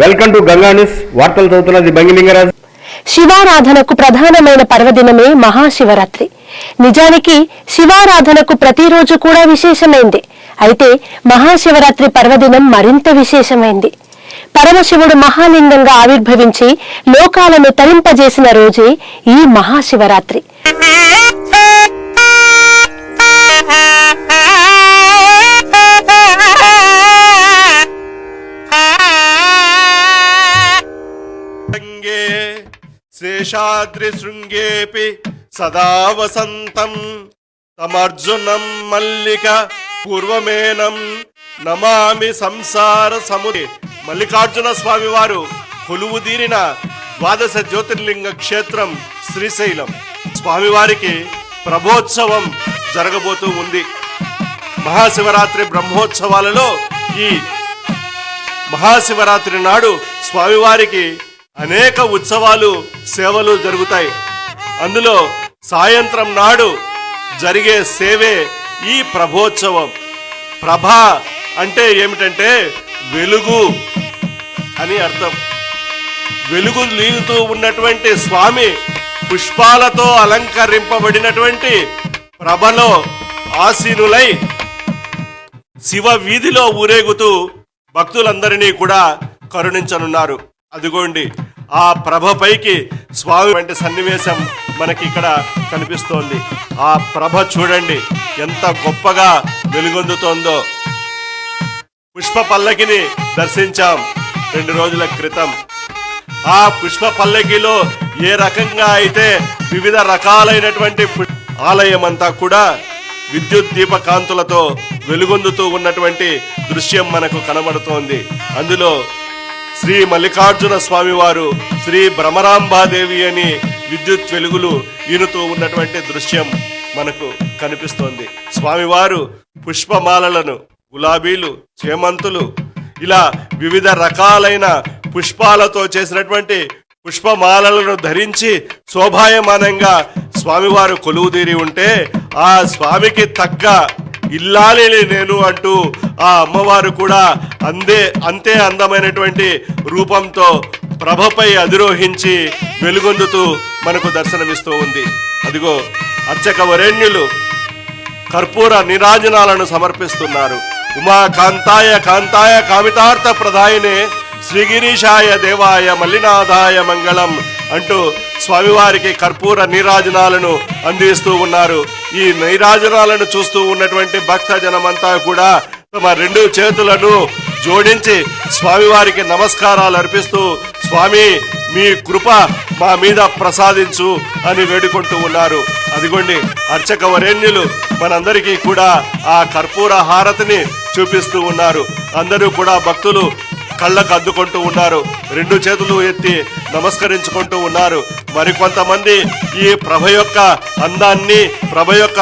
Welcome to Ganga news వార్తలు చదువుతున్నది బంగిలింగరాజు శివారాధనకు ప్రధానమైన పర్వదినమే మహాశివరాత్రి. నిజానికి శివారాధనకు ప్రతిరోజు కూడా విశేషమైంది. అయితే మహాశివరాత్రి పర్వదినం మరింత విశేషమైంది. పరమశివుడు మహాలింగంగా ఆవిర్భవించి లోకాలను తరింపజేసిన రోజే ఈ మహాశివరాత్రి. శేషాద్రిశృంగేపి సదా వసంతం. తమర్జునం మల్లిక పూర్వమేనం. నమామి సంసార సముని మల్లికార్జున స్వామి వారు కొలువు తీరిన ద్వాదశ జ్యోతిర్లింగ క్షేత్రం శ్రీశైలం. స్వామివారికి ప్రభోత్సవం జరగబోతూ ఉంది. మహాశివరాత్రి బ్రహ్మోత్సవాలలో ఈ మహాశివరాత్రి నాడు స్వామివారికి అనేక ఉత్సవాలు సేవలు జరుగుతాయి. అందులో సాయంత్రం నాడు జరిగే సేవే ఈ ప్రభోత్సవం. ప్రభ అంటే ఏమిటంటే వెలుగు అని అర్థం. వెలుగు నీలుతూ ఉన్నటువంటి స్వామి పుష్పాలతో అలంకరింపబడినటువంటి ప్రభలో ఆసీనులై శివ వీధిలో ఊరేగుతూ భక్తులందరినీ కూడా కరుణించనున్నారు. అదిగోండి ఆ ప్రభపైకి స్వామి వంటి సన్నివేశం మనకి ఇక్కడ కనిపిస్తోంది. ఆ ప్రభ చూడండి ఎంత గొప్పగా వెలుగొందుతోందో. పుష్ప పల్లకిని దర్శించాం రెండు రోజుల క్రితం. ఆ పుష్ప పల్లకిలో ఏ రకంగా అయితే వివిధ రకాలైనటువంటి ఆలయం అంతా కూడా విద్యుత్ దీప కాంతులతో వెలుగొందుతూ ఉన్నటువంటి దృశ్యం మనకు కనబడుతోంది. అందులో శ్రీ మల్లికార్జున స్వామి వారు శ్రీ భ్రమరాంబాదేవి అని విద్యుత్ వెలుగులు ఈనుతూ ఉన్నటువంటి దృశ్యం మనకు కనిపిస్తోంది. స్వామివారు పుష్పమాలలను గులాబీలు చేమంతులు ఇలా వివిధ రకాలైన పుష్పాలతో చేసినటువంటి పుష్పమాలలను ధరించి శోభాయమానంగా స్వామివారు కొలువుదీరి ఉంటే ఆ స్వామికి తగ్గ ఇల్లాలి నేను అంటూ ఆ అమ్మవారు కూడా అందే అంతే అందమైనటువంటి రూపంతో ప్రభపై అధిరోహించి వెలుగొందుతూ మనకు దర్శనమిస్తూ ఉంది. అదిగో అర్చక వరేణ్యులు కర్పూర నిరాజనాలను సమర్పిస్తున్నారు. ఉమా కాంతాయ కాంతాయ కామితార్థ ప్రదాయనే శ్రీగిరీషాయ దేవాయ మల్లినాథాయ మంగళం అంటూ స్వామివారికి కర్పూర నీరాజనాలను అందిస్తూ ఉన్నారు. ఈ నీరాజనాలను చూస్తూ ఉన్నటువంటి భక్త జనమంతా కూడా తమ రెండు చేతులను జోడించి స్వామివారికి నమస్కారాలు అర్పిస్తూ స్వామి మీ కృప మా మీద ప్రసాదించు అని వేడుకుంటూ ఉన్నారు. అదిగోండి అర్చక వరేణ్యులు మనందరికీ కూడా ఆ కర్పూర హారతిని చూపిస్తూ ఉన్నారు. అందరూ కూడా భక్తులు కళ్ళకు అద్దుకుంటూ ఉన్నారు. రెండు చేతులు ఎత్తి నమస్కరించుకుంటూ ఉన్నారు. మరికొంతమంది ఈ ప్రభ యొక్క అందాన్ని ప్రభ యొక్క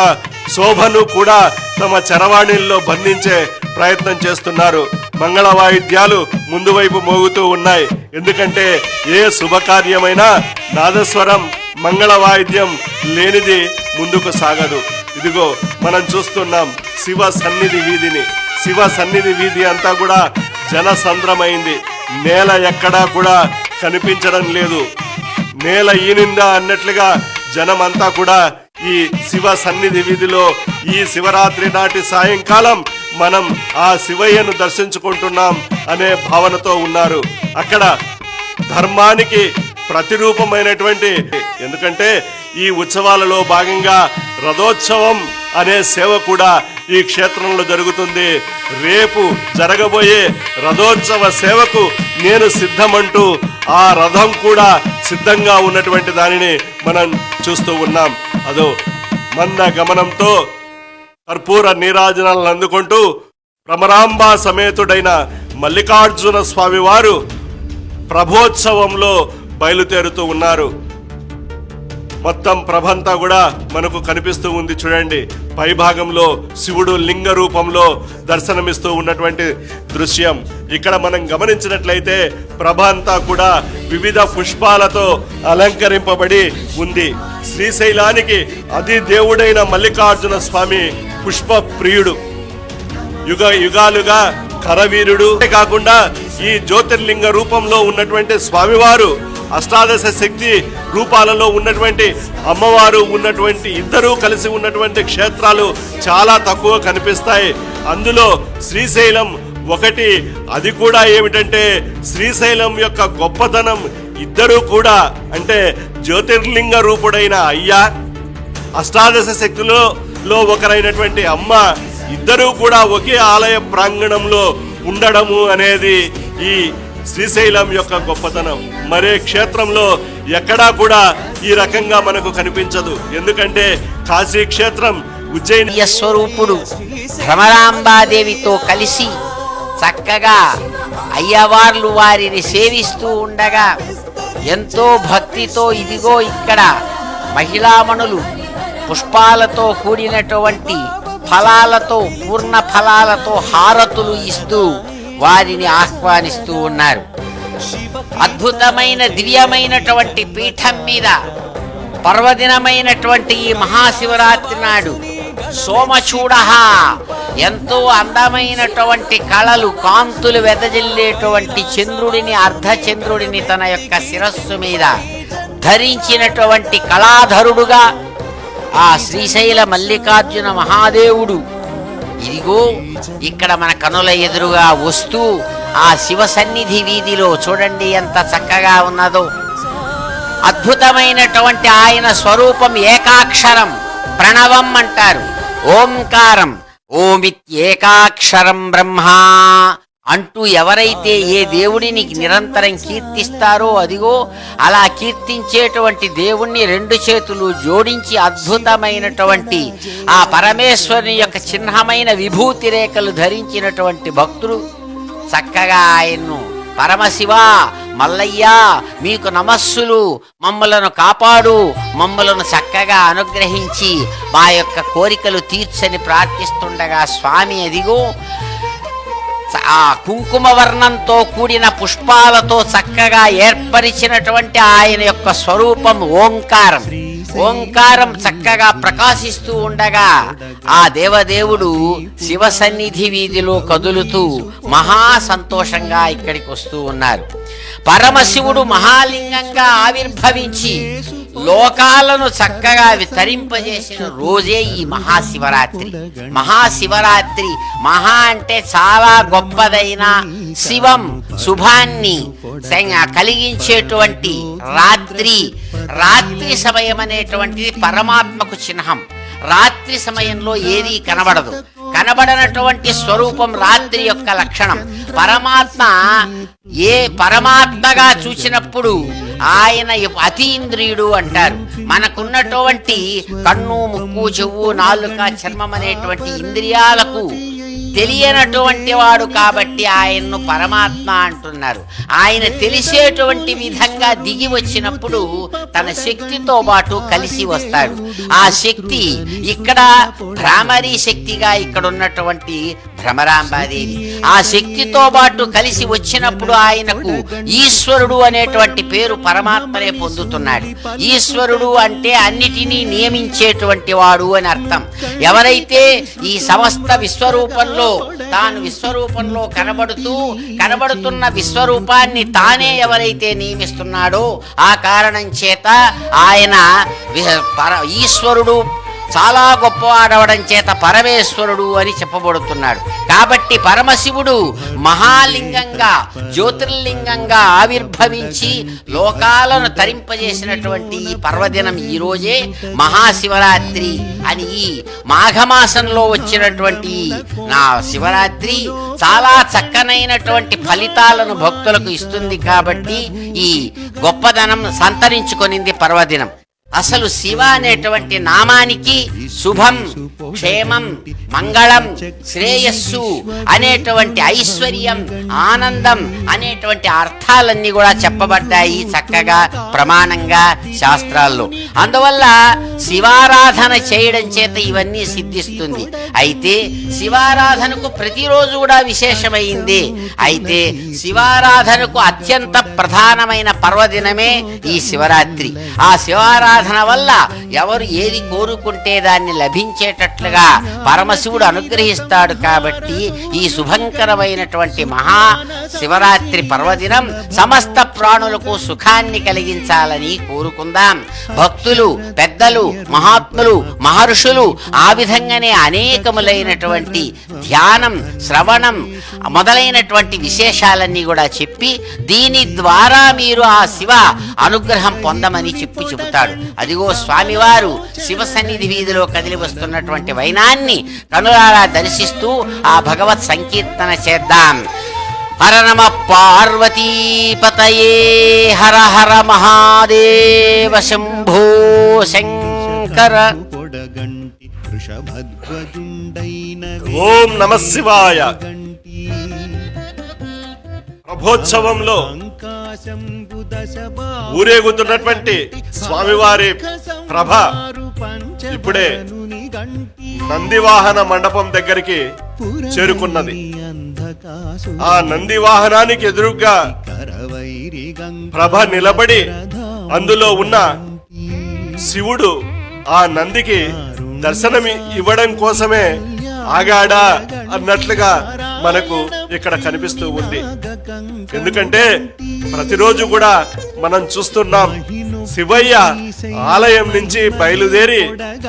శోభను కూడా తమ చరవాణిల్లో బంధించే ప్రయత్నం చేస్తున్నారు. మంగళ వాయిద్యాలు ముందు వైపు మోగుతూ ఉన్నాయి. ఎందుకంటే ఏ శుభకార్యమైనా నాదస్వరం మంగళ వాయిద్యం లేనిది ముందుకు సాగదు. ఇదిగో మనం చూస్తున్నాం శివ సన్నిధి వీధిని. శివ సన్నిధి వీధి అంతా కూడా జనసంద్రమైంది. నేల ఎక్కడా కూడా కనిపించడం లేదు. నేల ఈనిందా అన్నట్లుగా జనమంతా కూడా ఈ శివ సన్నిధి వీధిలో ఈ శివరాత్రి నాటి సాయంకాలం మనం ఆ శివయ్యను దర్శించుకుంటున్నాం అనే భావనతో ఉన్నారు. అక్కడ ధర్మానికి ప్రతిరూపమైనటువంటి. ఎందుకంటే ఈ ఉత్సవాలలో భాగంగా రథోత్సవం అనే సేవ కూడా ఈ క్షేత్రంలో జరుగుతుంది. రేపు జరగబోయే రథోత్సవ సేవకు నేను సిద్ధమంటూ ఆ రథం కూడా సిద్ధంగా ఉన్నటువంటి దానిని మనం చూస్తూ ఉన్నాం. అదో మంద గమనంతో కర్పూర నీరాజనాలను అందుకుంటూ భ్రమరాంబ సమేతుడైన మల్లికార్జున స్వామి వారు ప్రభోత్సవంలో బయలుదేరుతూ ఉన్నారు. మొత్తం ప్రభంతా కూడా మనకు కనిపిస్తూ ఉంది చూడండి. పై భాగంలో శివుడు లింగ రూపంలో దర్శనమిస్తూ ఉన్నటువంటి దృశ్యం. ఇక్కడ మనం గమనించినట్లయితే ప్రభ అంతా కూడా వివిధ పుష్పాలతో అలంకరింపబడి ఉంది. శ్రీశైలానికి అది దేవుడైన మల్లికార్జున స్వామి పుష్ప ప్రియుడు యుగ యుగాలుగా కరవీరుడు. కాకుండా ఈ జ్యోతిర్లింగ రూపంలో ఉన్నటువంటి స్వామివారు అష్టాదశ శక్తి రూపాలలో ఉన్నటువంటి అమ్మవారు ఉన్నటువంటి ఇద్దరూ కలిసి ఉన్నటువంటి క్షేత్రాలు చాలా తక్కువ కనిపిస్తాయి. అందులో శ్రీశైలం ఒకటి అది కూడా ఏమిటంటే శ్రీశైలం యొక్క గొప్పతనం ఇద్దరూ కూడా అంటే జ్యోతిర్లింగ రూపుడైన అయ్యా అష్టాదశ శక్తులలో లో ఒకరైనటువంటి అమ్మ ఇద్దరూ కూడా ఒకే ఆలయ ప్రాంగణంలో ఉండడము అనేది ఈ శ్రీశైలం యొక్క గొప్పతనం. మరే క్షేత్రంలో ఎక్కడా కూడా ఈ రకంగా మనకు కనిపించదు. ఎందుకంటే కాశీ క్షేత్రం ఉజ్జయిని స్వరూపుడు భ్రమరాంబాదేవితో కలిసి చక్కగా అయ్యవార్లు వారిని సేవిస్తూ ఉండగా ఎంతో భక్తితో ఇదిగో ఇక్కడ మహిళామణులు పుష్పాలతో కూడినటువంటి ఫలాలతో పూర్ణ ఫలాలతో హారతులు ఇస్తూ వారిని ఆహ్వానిస్తూ ఉన్నారు. అద్భుతమైన దివ్యమైనటువంటి పీఠం మీద పర్వదినమైనటువంటి ఈ మహాశివరాత్రి నాడు సోమచూడ ఎంతో అందమైనటువంటి కళలు కాంతులు వెదజల్లేటువంటి చంద్రుడిని అర్ధచంద్రుడిని తన యొక్క శిరస్సు మీద ధరించినటువంటి కళాధరుడుగా ఆ శ్రీశైల మల్లికార్జున మహాదేవుడు ఇదిగో ఇక్కడ మన కనుల ఎదురుగా వస్తూ ఆ శివ సన్నిధి వీధిలో చూడండి ఎంత చక్కగా ఉన్నదో. అద్భుతమైనటువంటి ఆయన స్వరూపం ఏకాక్షరం ప్రణవం అంటారు. ఓంకారం. ఓమిత్యేకాక్షరం బ్రహ్మా. అంటూ ఎవరైతే ఏ దేవుడిని నిరంతరం కీర్తిస్తారో అదిగో అలా కీర్తించేటువంటి దేవుణ్ణి రెండు చేతులు జోడించి అద్భుతమైనటువంటి ఆ పరమేశ్వరుని యొక్క చిహ్నమైన విభూతి రేఖలు ధరించినటువంటి భక్తులు చక్కగా ఆయన్ను పరమశివ మల్లయ్య మీకు నమస్సులు మమ్మలను కాపాడు మమ్మలను చక్కగా అనుగ్రహించి మా యొక్క కోరికలు తీర్చని ప్రార్థిస్తుండగా స్వామి అదిగో ఆ కుంకుమ వర్ణంతో కూడిన పుష్పాలతో చక్కగా ఏర్పరిచినటువంటి ఆయన యొక్క స్వరూపం ఓంకారం. ఓంకారం చక్కగా ప్రకాశిస్తూ ఉండగా ఆ దేవదేవుడు శివ సన్నిధి వీధిలో కదులుతూ మహా సంతోషంగా ఇక్కడికి వస్తూ ఉన్నారు. పరమశివుడు మహాలింగంగా ఆవిర్భవించి లోకాలను చక్కగా విస్తరింపజేసిన రోజే ఈ మహాశివరాత్రి. మహాశివరాత్రి మహా అంటే చాలా గొప్పదైన శివం శుభాన్ని కలిగించేటువంటి రాత్రి. రాత్రి సమయం అనేటువంటిది పరమాత్మకు చిహ్నం. రాత్రి సమయంలో ఏదీ కనబడదు. కనబడనటువంటి స్వరూపం రాత్రి యొక్క లక్షణం. పరమాత్మ ఏ పరమాత్మగా చూసినప్పుడు ఆయన అతీంద్రియుడు అంటారు. మనకున్నటువంటి కన్ను ముక్కు చెవు నాలుక చర్మం అనేటువంటి ఇంద్రియాలకు తెలియనటువంటి వాడు కాబట్టి ఆయన్ను పరమాత్మ అంటున్నారు. ఆయన తెలిసేటువంటి విధంగా దిగి వచ్చినప్పుడు తన శక్తితో పాటు కలిసి వస్తాడు. ఆ శక్తి ఇక్కడ భ్రామరీ శక్తిగా ఇక్కడ ఉన్నటువంటి భ్రమరాంబాదేవి ఆ శక్తితో పాటు కలిసి వచ్చినప్పుడు ఆయనకు ఈశ్వరుడు అనేటువంటి పేరు పరమాత్మనే పొందుతున్నాడు. ఈశ్వరుడు అంటే అన్నిటినీ నియమించేటువంటి వాడు అని అర్థం. ఎవరైతే ఈ సమస్త విశ్వరూపంలో తాను విశ్వరూపంలో కనబడుతూ కనబడుతున్న విశ్వరూపాన్ని తానే ఎవరైతే నియమిస్తున్నాడో ఆ కారణం చేత ఆయన ఈశ్వరుడు చాలా గొప్పవాడవడం చేత పరమేశ్వరుడు అని చెప్పబడుతున్నాడు. కాబట్టి పరమశివుడు మహాలింగంగా జ్యోతిర్లింగంగా ఆవిర్భవించి లోకాలను తరింపజేసినటువంటి ఈ పర్వదినం ఈ రోజే మహాశివరాత్రి అని ఈ మాఘమాసంలో వచ్చినటువంటి నా శివరాత్రి చాలా చక్కనైనటువంటి ఫలితాలను భక్తులకు ఇస్తుంది కాబట్టి ఈ గొప్పదనం సంతరించుకొనింది పర్వదినం. అసలు శివ అనేటువంటి నామానికి శుభం క్షేమం మంగళం శ్రేయస్సు అనేటువంటి ఐశ్వర్యం ఆనందం అనేటువంటి అర్థాలన్నీ కూడా చెప్పబడ్డాయి చక్కగా ప్రమాణంగా శాస్త్రాల్లో. అందువల్ల శివారాధన చేయడం చేత ఇవన్నీ సిద్ధిస్తుంది. అయితే శివారాధనకు ప్రతిరోజు కూడా విశేషమైంది. అయితే శివారాధనకు అత్యంత ప్రధానమైన పర్వదినమే ఈ శివరాత్రి. ఆ శివారాధన ఆరాధన వల్ల ఎవరు ఏది కోరుకుంటే దాన్ని లభించేటట్లుగా పరమశివుడు అనుగ్రహిస్తాడు కాబట్టి ఈ శుభంకరమైనటువంటి మహా శివరాత్రి పర్వదినం సమస్త ప్రాణులకు సుఖాన్ని కలిగించాలని కోరుకుందాం. భక్తులు పెద్దలు మహాత్ములు మహర్షులు ఆ విధంగానే అనేకములైనటువంటి ధ్యానం శ్రవణం మొదలైనటువంటి విశేషాలన్నీ కూడా చెప్పి దీని ద్వారా మీరు ఆ శివ అనుగ్రహం పొందమని చెప్పి చెబుతాడు. అదిగో స్వామివారు శివ సన్నిధి వీధిలో కదిలి వస్తున్నటువంటి వైనాన్ని కనులారా దర్శిస్తూ ఆ భగవత్ సంకీర్తన చేద్దాం. హర నమ పార్వతీపతయే హర హర మహాదేవ శంభో శంకర. ఓం నమ శివాయ. ప్రభోత్సవంలో ఊరేగుతున్నటువంటి స్వామివారి ప్రభ ఇప్పుడే నందివాహన మండపం దగ్గరికి చేరుకున్నది. ఆ నంది వాహనానికి ఎదురుగా ప్రభ నిలబడి అందులో ఉన్న శివుడు ఆ నందికి దర్శనం ఇవ్వడం కోసమే ఆగాడా అన్నట్లుగా మనకు ఇక్కడ కనిపిస్తూ ఉంది. ఎందుకంటే ప్రతిరోజు కూడా మనం చూస్తున్నాం శివయ్య ఆలయం నుంచి బయలుదేరి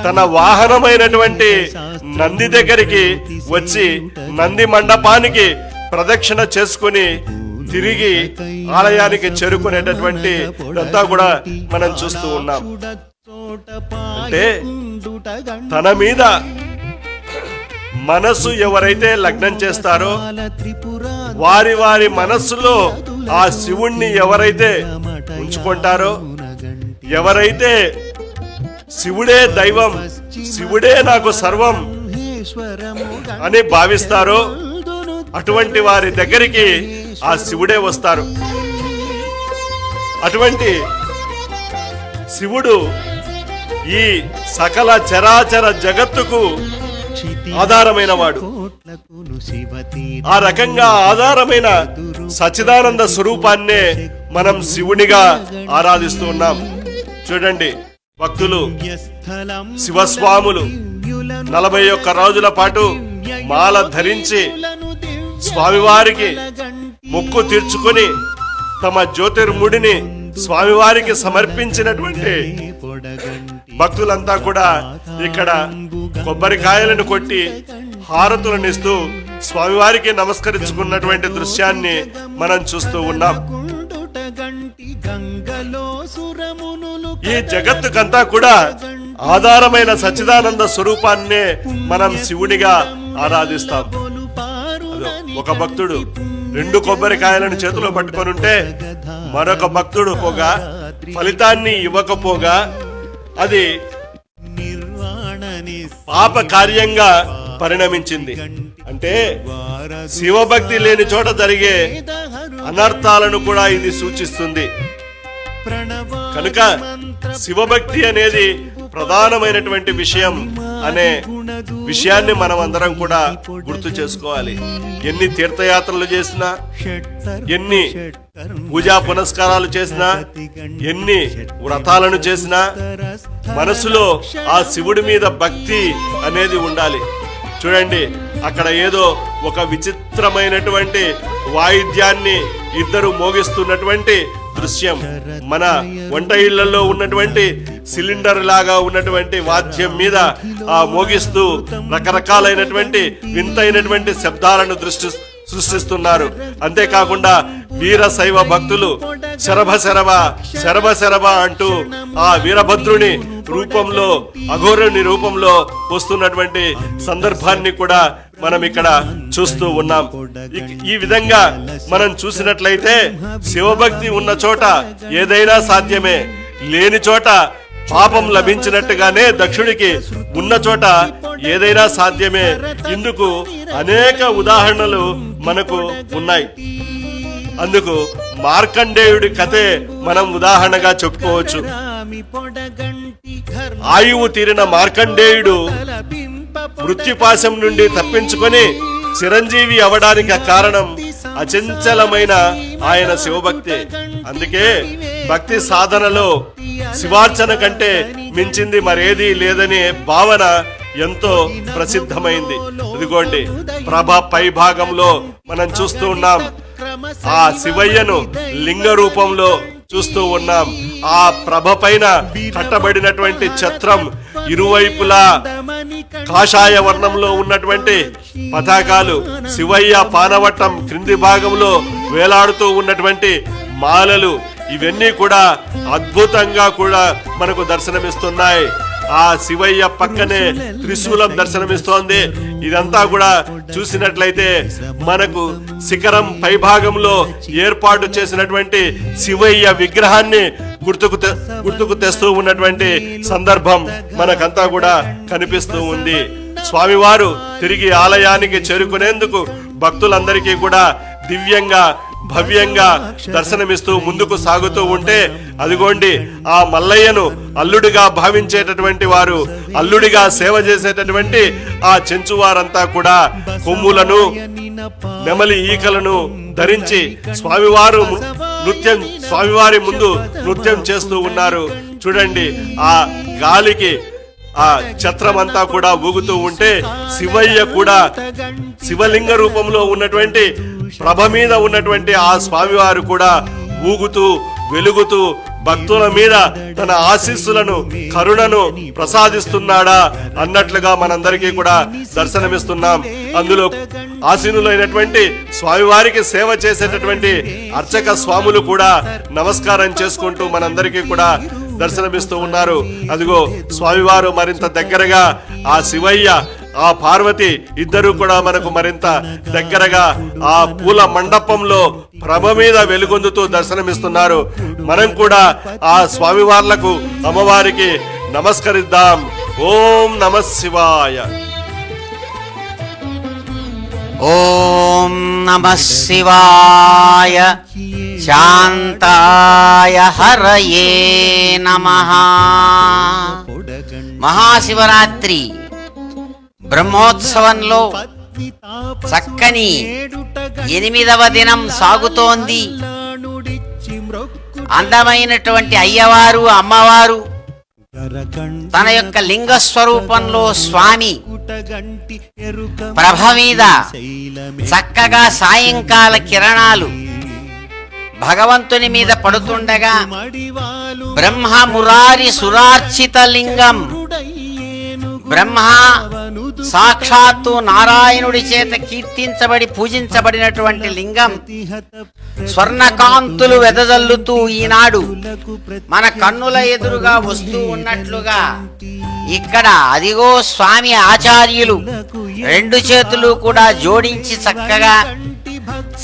తన వాహనమైనటువంటి నంది దగ్గరికి వచ్చి నంది మండపానికి ప్రదక్షిణ చేసుకుని తిరిగి ఆలయానికి చేరుకునేటటువంటి అంతా కూడా మనం చూస్తూ ఉన్నాం. అంటే తన మీద మనసు ఎవరైతే లగ్నం చేస్తారో వారి వారి మనస్సులో ఆ శివుణ్ణి ఎవరైతే ఉంచుకుంటారో ఎవరైతే శివుడే దైవం శివుడే నాకు సర్వం అని భావిస్తారో అటువంటి వారి దగ్గరికి ఆ శివుడే వస్తారు. అటువంటి శివుడు ఈ సకల చరాచర జగత్తుకు ఆధారమైన వాడు. ఆ రకంగా ఆధారమైన సచిదానంద స్వరూపాన్నే మనం శివునిగా ఆరాధిస్తూ ఉన్నాం. చూడండి భక్తులు శివస్వాములు నలభై ఒక్క రోజుల పాటు మాల ధరించి స్వామివారికి మొక్కు తీర్చుకొని తమ జ్యోతిర్ముడిని స్వామివారికి సమర్పించినటువంటి భక్తులంతా కూడా ఇక్కడ కొబ్బరికాయలను కొట్టి హారతులనిస్తూ స్వామివారికి నమస్కరించుకున్నటువంటి దృశ్యాన్ని మనం చూస్తూ ఉన్నాం. ఈ జగత్తుకంతా కూడా ఆధారమైన సచ్చిదానంద స్వరూపాన్నే మనం శివునిగా ఆరాధిస్తాం. ఒక భక్తుడు రెండు కొబ్బరికాయలను చేతిలో పట్టుకొని ఉంటే మరొక భక్తుడు పోగా ఫలితాన్ని ఇవ్వకపోగా అది పాప కార్యంగా పరిణమించింది. అంటే శివభక్తి లేని చోట జరిగే అనర్థాలను కూడా ఇది సూచిస్తుంది. కనుక శివభక్తి అనేది ప్రధానమైనటువంటి విషయం. అనే విషయాన్ని మనం అందరం కూడా గుర్తు చేసుకోవాలి. ఎన్ని తీర్థయాత్రలు చేసినా ఎన్ని పూజా పునస్కారాలు చేసినా ఎన్ని వ్రతాలను చేసినా మనసులో ఆ శివుడి మీద భక్తి అనేది ఉండాలి. చూడండి అక్కడ ఏదో ఒక విచిత్రమైనటువంటి వాయిద్యాన్ని ఇద్దరు మోగిస్తున్నటువంటి దృశ్యం. మన వంట ఇళ్ళలో ఉన్నటువంటి సిలిండర్ లాగా ఉన్నటువంటి వాద్యం మీద ఆ మోగిస్తూ రకరకాలైనటువంటి వింతైనటువంటి శబ్దాలను దృష్టి సృష్టిస్తున్నారు. అంతేకాకుండా వీర శైవ భక్తులు శరభ శరభ శరభ శరభ అంటూ ఆ వీరభద్రుని రూపంలో అఘోరుని రూపంలో వస్తున్నటువంటి సందర్భాన్ని కూడా మనం ఇక్కడ చూస్తూ ఉన్నాం. ఈ విధంగా మనం చూసినట్లయితే శివభక్తి ఉన్న చోట ఏదైనా సాధ్యమే. లేని చోట పాపం లభించినట్టుగానే దక్షుడికి ఉన్న చోట ఏదైనా సాధ్యమే. ఇందుకు అనేక ఉదాహరణలు మనకు ఉన్నాయి. అందుకు మార్కండేయుడి కథే మనం ఉదాహరణగా చెప్పుకోవచ్చు. ఆయువు తీరిన మార్కండేయుడు మృత్యుపాశం నుండి తప్పించుకొని చిరంజీవి అవడానికి కారణం అచంచలమైన ఆయన శివభక్తి. అందుకే భక్తి సాధనలో శివార్చన కంటే మించింది మరేది లేదనే భావన ఎంతో ప్రసిద్ధమైంది. ఇదిగోండి ప్రభ పై భాగంలో మనం చూస్తూ ఉన్నాం. ఆ శివయ్యను లింగ రూపంలో చూస్తూ ఉన్నాం. ఆ ప్రభ పైన కట్టబడినటువంటి ఛత్రం ఇరువైపులా కాషాయ వర్ణంలో ఉన్నటువంటి పతాకాలు శివయ్య పానవట్టం క్రింది భాగంలో వేలాడుతూ ఉన్నటువంటి మాలలు ఇవన్నీ కూడా అద్భుతంగా కూడా మనకు దర్శనమిస్తున్నాయి. ఆ శివయ్య పక్కనే త్రిశూలం దర్శనమిస్తోంది. ఇదంతా కూడా చూసినట్లయితే మనకు శిఖరం పైభాగంలో ఏర్పాటు చేసినటువంటి శివయ్య విగ్రహాన్ని గుర్తుకు గుర్తుకు తెస్తూ ఉన్నటువంటి సందర్భం మనకంతా కూడా కనిపిస్తూ ఉంది. స్వామివారు తిరిగి ఆలయానికి చేరుకునేందుకు భక్తులందరికీ కూడా దివ్యంగా భవ్యంగా దర్శనమిస్తూ ముందుకు సాగుతూ ఉంటే అదిగోండి ఆ మల్లయ్యను అల్లుడిగా భావించేటటువంటి వారు అల్లుడిగా సేవ చేసేటటువంటి ఆ చెంచువారంతా కూడా కొమ్ములను నెమలి ఈకలను ధరించి స్వామివారు నృత్యం స్వామివారి ముందు నృత్యం చేస్తూ ఉన్నారు. చూడండి ఆ గాలికి ఆ ఛత్రం అంతా కూడా ఊగుతూ ఉంటే శివయ్య కూడా శివలింగ రూపంలో ఉన్నటువంటి ప్రభ మీద ఉన్నటువంటి ఆ స్వామివారు కూడా ఊగుతూ వెలుగుతూ భక్తుల మీద తన ఆశీస్సులను కరుణను ప్రసాదిస్తున్నాడా అన్నట్లుగా మనందరికీ కూడా దర్శనమిస్తున్నాం. అందులో ఆసీనులైనటువంటి స్వామివారికి సేవ చేసేటటువంటి అర్చక స్వాములు కూడా నమస్కారం చేసుకుంటూ మనందరికీ కూడా దర్శనమిస్తూ ఉన్నారు. అదిగో స్వామివారు మరింత దగ్గరగా ఆ శివయ్య ఆ పార్వతి ఇద్దరు కూడా మనకు మరింత దగ్గరగా ఆ పూల మండపంలో ప్రభ మీద వెలుగొందుతూ దర్శనమిస్తున్నారు. మనం కూడా ఆ స్వామివార్లకు అమ్మవారికి నమస్కరిద్దాం. ఓం నమ శివాయ. ఓం నమ శివాయ. శాంతాయ హరయే నమ. మహాశివరాత్రి. బ్రహ్మోత్సవంలో చక్కని ఎనిమిదవ దినం సాగుతోంది. అందమైనటువంటి అయ్యవారు అమ్మవారు తన యొక్క లింగ స్వరూపంలో స్వామి ప్రభ మీద చక్కగా సాయంకాల కిరణాలు భగవంతుని మీద పడుతుండగా బ్రహ్మ మురారి సురార్చిత లింగం బ్రహ్మ సాక్షాత్తు నారాయణుడి చేత కీర్తించబడి పూజించబడినటువంటి లింగం. స్వర్ణకాంతులు వెదజల్లుతూ ఈనాడు మన కన్నుల ఎదురుగా వస్తూ ఉన్నట్లుగా ఇక్కడ అదిగో స్వామి ఆచార్యులు రెండు చేతులు కూడా జోడించి చక్కగా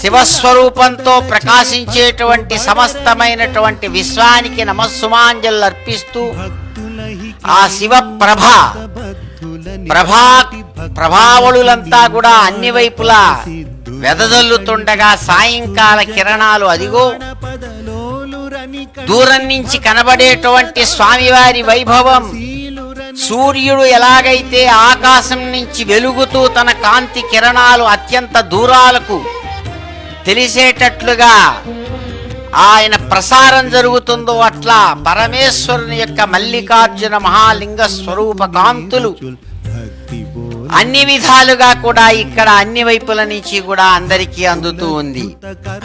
శివస్వరూపంతో ప్రకాశించేటువంటి సమస్తమైనటువంటి విశ్వానికి నమస్సుమాంజలు అర్పిస్తూ ఆ శివ ప్రభ. ప్రభా ప్రభావళులంతా కూడా అన్ని వైపులా వెదజల్లుతుండగా సాయంకాల కిరణాలు అదిగో. దూరం నుంచి కనబడేటువంటి స్వామివారి వైభవం. సూర్యుడు ఎలాగైతే ఆకాశం నుంచి వెలుగుతూ తన కాంతి కిరణాలు అత్యంత దూరాలకు తెలిసేటట్లుగా ఆయన ప్రసారం జరుగుతుందో అట్లా పరమేశ్వరుని యొక్క మల్లికార్జున మహాలింగ స్వరూప కాంతులు. అన్ని విధాలుగా కూడా ఇక్కడ అన్ని వైపుల నుంచి కూడా అందరికీ అందుతూ ఉంది.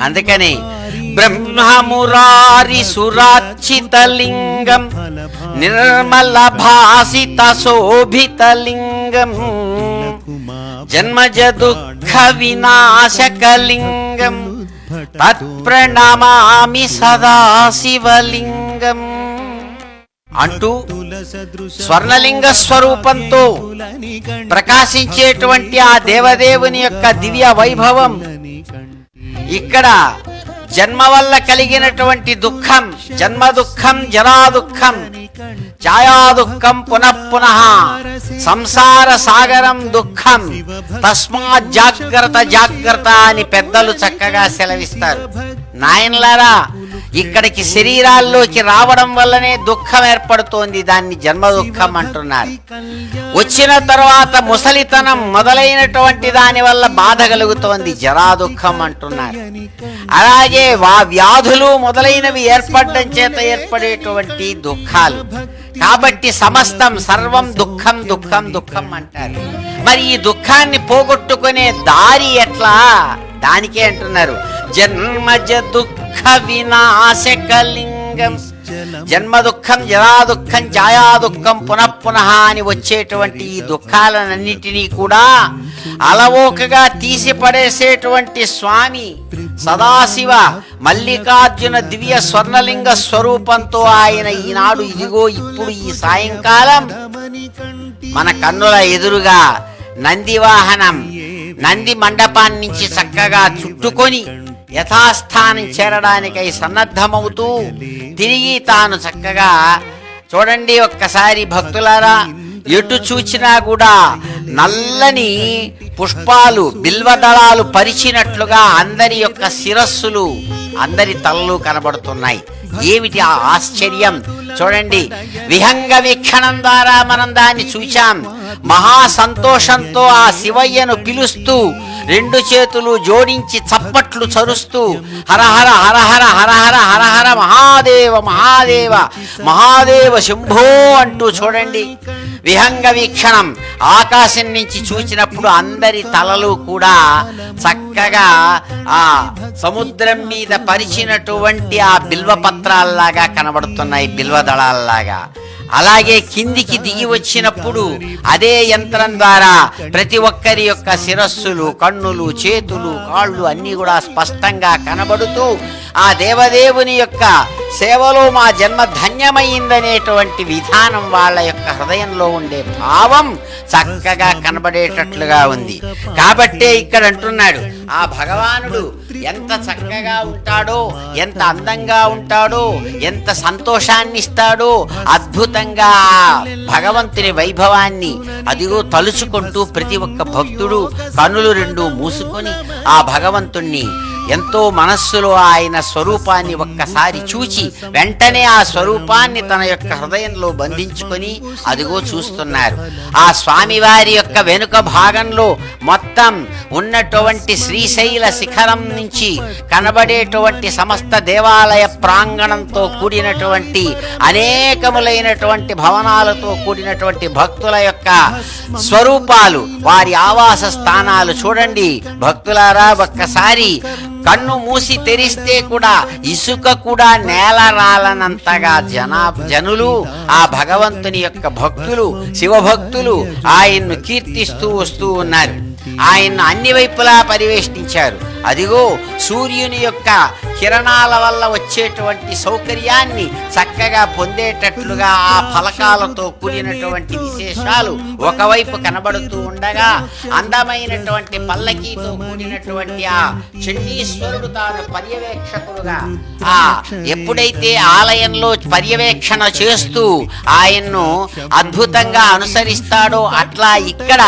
అందుకని బ్రహ్మమురారి సురాచిత లింగం నిర్మల భాసిత శోభిత లింగం జన్మజ దుఃఖ వినాశకలింగం తత్ప్రణమామి సదా శివలింగం. అంటూ స్వర్ణలింగ స్వరూపంతో ప్రకాశించేటువంటి ఆ దేవదేవుని యొక్క దివ్య వైభవం. ఇక్కడ జన్మ వల్ల కలిగినటువంటి దుఃఖం జన్మ దుఃఖం జరా దుఃఖం ఛాయా దుఃఖం పునః పునః. సంసార సాగరం దుఃఖం. తస్మాత్ జాగ్రత్త జాగ్రత్త అని పెద్దలు చక్కగా సెలవిస్తారు. నాయనలారా ఇక్కడికి శరీరాల్లోకి రావడం వల్లనే దుఃఖం ఏర్పడుతోంది దాన్ని జన్మ దుఃఖం అంటున్నారు. వచ్చిన తర్వాత ముసలితనం మొదలైనటువంటి దాని వల్ల బాధ కలుగుతోంది జరా దుఃఖం అంటున్నారు. అలాగే వా వ్యాధులు మొదలైనవి ఏర్పడడం చేత ఏర్పడేటువంటి దుఃఖాలు. కాబట్టి సమస్తం సర్వం దుఃఖం దుఃఖం దుఃఖం అంటారు. మరి ఈ దుఃఖాన్ని పోగొట్టుకునే దారి ఎట్లా? దానికే అంటున్నారు. జన్మజ దుఃఖ వినాశకలింగం జన్మ దుఃఖం జరా దుఃఖం ఛాయా దుఃఖం పునఃపునః అని వచ్చేటువంటి ఈ దుఃఖాలన్నిటినీ కూడా అలవోకగా తీసిపడేసేటువంటి స్వామి సదాశివ మల్లికార్జున దివ్య స్వర్ణలింగ స్వరూపంతో ఆయన ఈనాడు ఇదిగో ఇప్పుడు ఈ సాయంకాలం. మన కన్నుల ఎదురుగా నంది వాహనం నంది మండపాన్నించి చక్కగా చుట్టుకొని యథాస్థానం చేరడానికై సన్నద్ధమవుతూ తిరిగి తాను చక్కగా చూడండి ఒక్కసారి భక్తులారా ఎటు చూచినా కూడా నల్లని పుష్పాలు బిల్వదళాలు పరిచినట్లుగా అందరి యొక్క శిరస్సులు అందరి తలలు కనబడుతున్నాయి. ఏమిటి ఆ ఆశ్చర్యం? చూడండి విహంగ వీక్షణం ద్వారా మనం దాన్ని చూచాం. మహా సంతోషంతో ఆ శివయ్యను పిలుస్తూ రెండు చేతులు జోడించి చప్పట్లు చరుస్తూ హరహర హరహర హరహర హరహర మహాదేవ మహాదేవ మహాదేవ శంభో అంటూ చూడండి. విహంగ వీక్షణం ఆకాశం నుంచి చూచినప్పుడు అందరి తలలు కూడా చక్కగా ఆ సముద్రం మీద పరిచినటువంటి ఆ బిల్వ పత్రాల్లాగా కనబడుతున్నాయి బిల్వ దళాల్లాగా అలాగే కిందికి దిగి వచ్చినప్పుడు అదే యంత్రం ద్వారా ప్రతి ఒక్కరి యొక్క శిరస్సులు కన్నులు చేతులు కాళ్ళు అన్నీ కూడా స్పష్టంగా కనబడుతూ ఆ దేవదేవుని యొక్క సేవలో మా జన్మ ధన్యమైందనేటువంటి విధానం వాళ్ళ యొక్క హృదయంలో ఉండే భావం చక్కగా కనబడేటట్లుగా ఉంది. కాబట్టే ఇక్కడ అంటున్నాడు ఆ భగవానుడు ఎంత చక్కగా ఉంటాడో ఎంత అందంగా ఉంటాడో ఎంత సంతోషాన్ని ఇస్తాడో అద్భుతంగా భగవంతుని వైభవాన్ని అదిగో తలుచుకుంటూ ప్రతి ఒక్క భక్తుడు కనులు రెండు మూసుకొని ఆ భగవంతుణ్ణి ఎంతో మనస్సులో ఆయన స్వరూపాన్ని ఒక్కసారి చూచి వెంటనే ఆ స్వరూపాన్ని తన యొక్క హృదయంలో బంధించుకొని అదిగో చూస్తున్నారు. ఆ స్వామివారి యొక్క వెనుక భాగంలో మొత్తం ఉన్నటువంటి శ్రీశైల శిఖరం నుంచి కనబడేటువంటి సమస్త దేవాలయ ప్రాంగణంతో కూడినటువంటి అనేకములైనటువంటి భవనాలతో కూడినటువంటి భక్తుల యొక్క స్వరూపాలు వారి ఆవాస స్థానాలు చూడండి. భక్తులారా ఒక్కసారి కన్ను మూసి తెరిస్తే కూడా ఇసుక కూడా నేల రాలనంతగా జనా జనులు ఆ భగవంతుని యొక్క భక్తులు శివభక్తులు ఆయన్ను కీర్తిస్తూ వస్తూ ఉన్నారు. ఆయన్ను అన్ని వైపులా పరివేష్టించారు. అదిగో సూర్యుని యొక్క కిరణాల వల్ల వచ్చేటువంటి సౌకర్యాన్ని చక్కగా పొందేటట్లుగా ఆ ఫలకాలతో కూడినటువంటి విశేషాలు ఒకవైపు కనబడుతూ ఉండగా అందమైనటువంటి పల్లకీతో కూడినటువంటి ఆ చండీశ్వరుడు తాను పర్యవేక్షకుడుగా ఆ ఎప్పుడైతే ఆలయంలో పర్యవేక్షణ చేస్తూ ఆయన్ను అద్భుతంగా అనుసరిస్తాడో అట్లా ఇక్కడ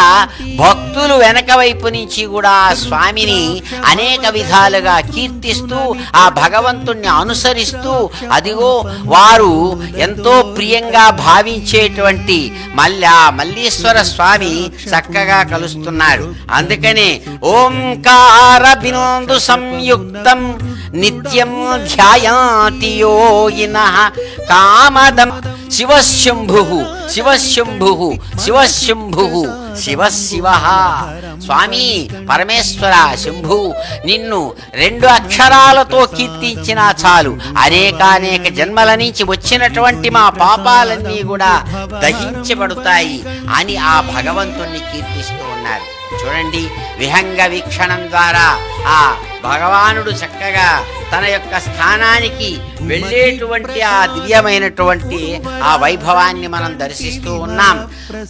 భక్తులు వెనక వైపు నుంచి కూడా ఆ స్వామిని అనేక విధాలుగా కీర్తిస్తూ ఆ భగవంతుణ్ణి అనుసరిస్తూ అదిగో వారు ఎంతో ప్రియంగా భావించేటువంటి మల్లి మల్లీశ్వర స్వామి చక్కగా కలుస్తున్నారు అందుకనే ఓంకార బిందు సంయుక్తం నిత్యం ధ్యాయాతి యోగిన కామదం. శివశంభు శివశంభు శివశంభు శివ శివ స్వామి పరమేశ్వర శంభు నిన్ను రెండు అక్షరాలతో కీర్తించినా చాలు. అనేకానేక జన్మల నుంచి వచ్చినటువంటి మా పాపాలన్నీ కూడా దహించబడతాయి అని ఆ భగవంతుణ్ణి కీర్తిస్తూ ఉన్నారు. చూడండి విహంగ వీక్షణం ద్వారా ఆ భగవానుడు చక్కగా తన యొక్క స్థానానికి వెళ్ళేటువంటి ఆ దివ్యమైనటువంటి ఆ వైభవాన్ని మనం దర్శిస్తూ ఉన్నాం.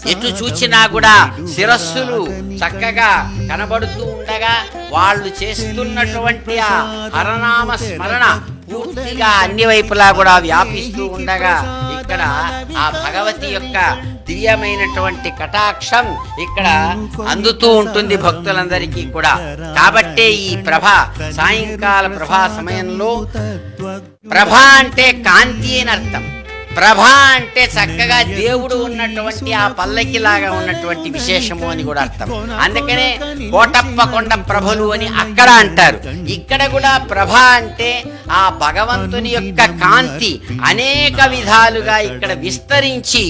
ఎటు చూచినా కూడా శిరస్సులు చక్కగా కనబడుతూ ఉండగా వాళ్ళు చేస్తున్నటువంటి ఆ హరనామ స్మరణ పూర్తిగా అన్ని వైపులా కూడా వ్యాపిస్తూ ఉండగా ఇక్కడ ఆ భగవతి యొక్క దివ్యమైనటువంటి కటాక్షం ఇక్కడ అందుతూ ఉంటుంది భక్తులందరికీ కూడా. కాబట్టే ఈ ప్రభ సాయంకాల ప్రభా సమయంలో ప్రభ అంటే కాంతి అని అర్థం. ప్రభ అంటే చక్కగా దేవుడు ఉన్నటువంటి ఆ పల్లకి లాగా ఉన్నటువంటి విశేషము అని కూడా అర్థం. అందుకనే కోటప్ప కొండ ప్రభలు అని అక్కడ అంటారు. ఇక్కడ కూడా ప్రభ అంటే ఆ భగవంతుని యొక్క కాంతి అనేక విధాలుగా ఇక్కడ విస్తరించి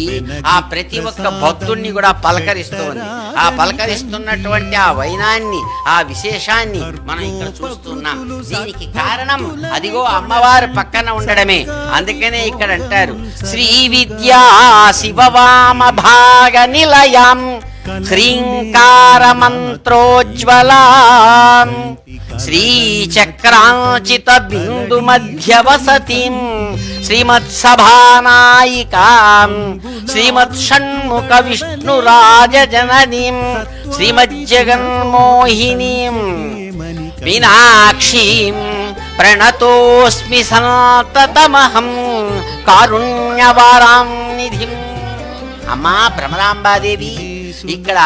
ఆ ప్రతి ఒక్క భక్తుణ్ణి కూడా పలకరిస్తుంది. ఆ పలకరిస్తున్నటువంటి ఆ వైనాన్ని ఆ విశేషాన్ని మనం ఇక్కడ చూస్తున్నాం. దీనికి కారణం అదిగో అమ్మవారు పక్కన ఉండడమే. అందుకనే ఇక్కడ అంటారు శ్రీ విద్యా శివవామ భాగ నిలయం హ్రీంకార మంత్రోజ్వలాం శ్రీచక్రాంచిత బిందు మధ్య వసతిం శ్రీమత్సభానాయికాం శ్రీమత్ షణ్ముఖ విష్ణు రాజజననీం శ్రీమజ్జగన్మోహినీం మీనాక్షీం ప్రణతోస్మి సనాతతమహం కారుణ్యవారాం నిధి. అమ్మా భ్రమరాంబాదేవి ఇక్కడ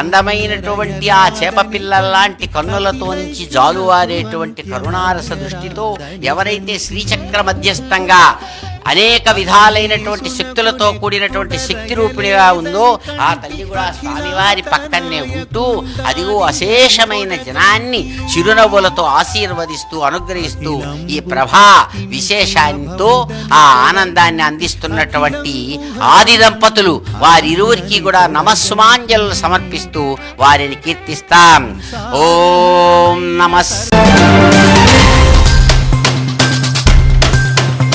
అందమైనటువంటి ఆ చేప పిల్లల్లాంటి కన్నులతో నుంచి జాలువారేటువంటి కరుణారస దృష్టితో ఎవరైతే శ్రీచక్ర మధ్యస్థంగా అనేక విధాలైనటువంటి శక్తులతో కూడినటువంటి శక్తి రూపిణిగా ఉందో ఆ తల్లి కూడా స్వామివారి పక్కనే ఉంటూ అదిగో అశేషమైన జనాన్ని చిరునవ్వులతో ఆశీర్వదిస్తూ అనుగ్రహిస్తూ ఈ ప్రభా విశేషాంతో ఆ ఆనందాన్ని అందిస్తున్నటువంటి ఆది దంపతులు వారిరువురికి కూడా నమస్సుమాంజలు సమర్పిస్తూ వారిని కీర్తిస్తాం. ఓం నమస్